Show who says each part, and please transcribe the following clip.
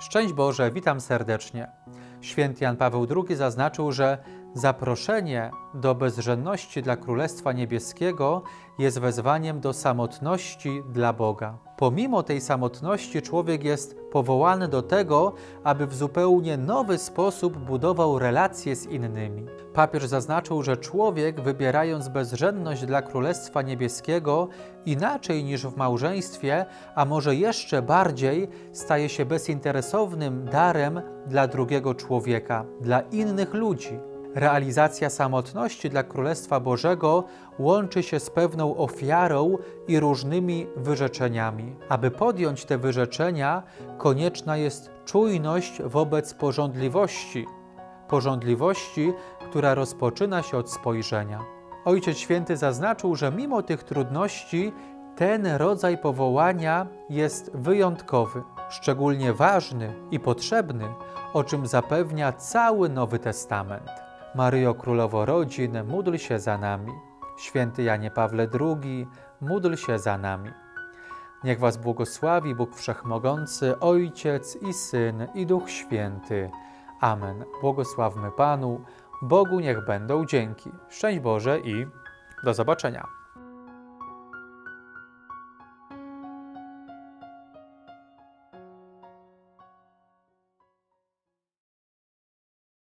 Speaker 1: Szczęść Boże, witam serdecznie. Święty Jan Paweł II zaznaczył, że zaproszenie do bezrzędności dla Królestwa Niebieskiego jest wezwaniem do samotności dla Boga. Pomimo tej samotności człowiek jest powołany do tego, aby w zupełnie nowy sposób budował relacje z innymi. Papież zaznaczył, że człowiek wybierając bezrzędność dla Królestwa Niebieskiego inaczej niż w małżeństwie, a może jeszcze bardziej, staje się bezinteresownym darem dla drugiego człowieka, dla innych ludzi. Realizacja samotności dla Królestwa Bożego łączy się z pewną ofiarą i różnymi wyrzeczeniami. Aby podjąć te wyrzeczenia, konieczna jest czujność wobec porządliwości, porządliwości, która rozpoczyna się od spojrzenia. Ojciec Święty zaznaczył, że mimo tych trudności ten rodzaj powołania jest wyjątkowy, szczególnie ważny i potrzebny, o czym zapewnia cały Nowy Testament. Maryjo Królowo Rodzin, módl się za nami. Święty Janie Pawle II, módl się za nami. Niech Was błogosławi Bóg Wszechmogący, Ojciec i Syn i Duch Święty. Amen. Błogosławmy Panu, Bogu niech będą dzięki. Szczęść Boże i do zobaczenia.